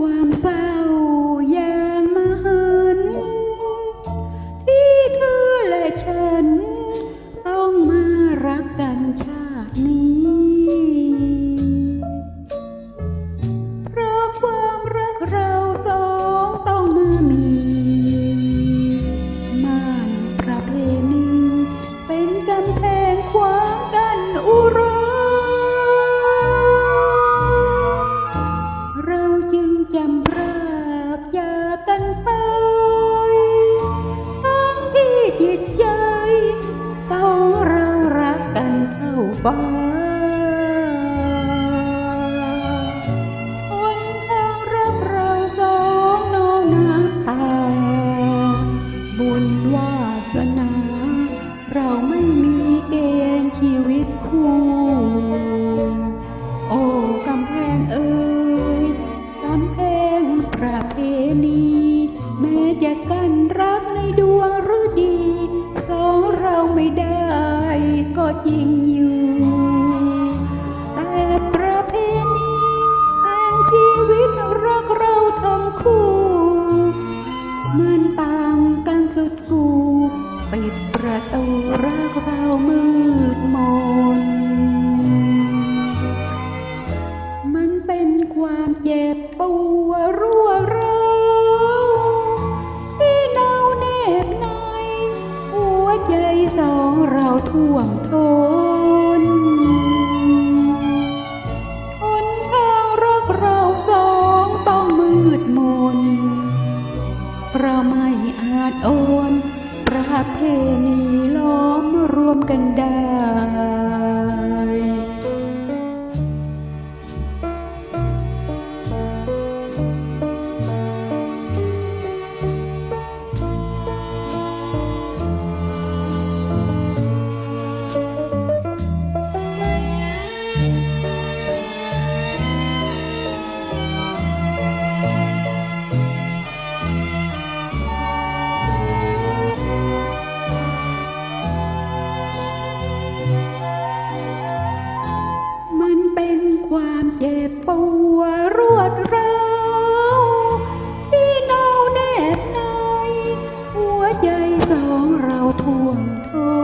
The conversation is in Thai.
quan sao ฟ้าหนทางรักเราสองน้องน้ำตา บุญวาสนา เราไม่มีเกณฑ์ชีวิตคู่ โอ้กำแพงเอ่ยกำแพงประเพณีแม้จะกันรักในดวงฤดี สองเราไม่ได้ก็จริง คำคู่มืนต่างกันสุดกูปิดประตูรักเรามืดมน มันเป็นความเจ็บปวดรั่วร้าที่เนาเน็บในหัวใจสองเราท่วมท้น เพราะไม่อาจโอนประเพณีล้อมรวมกันได้ 挣脱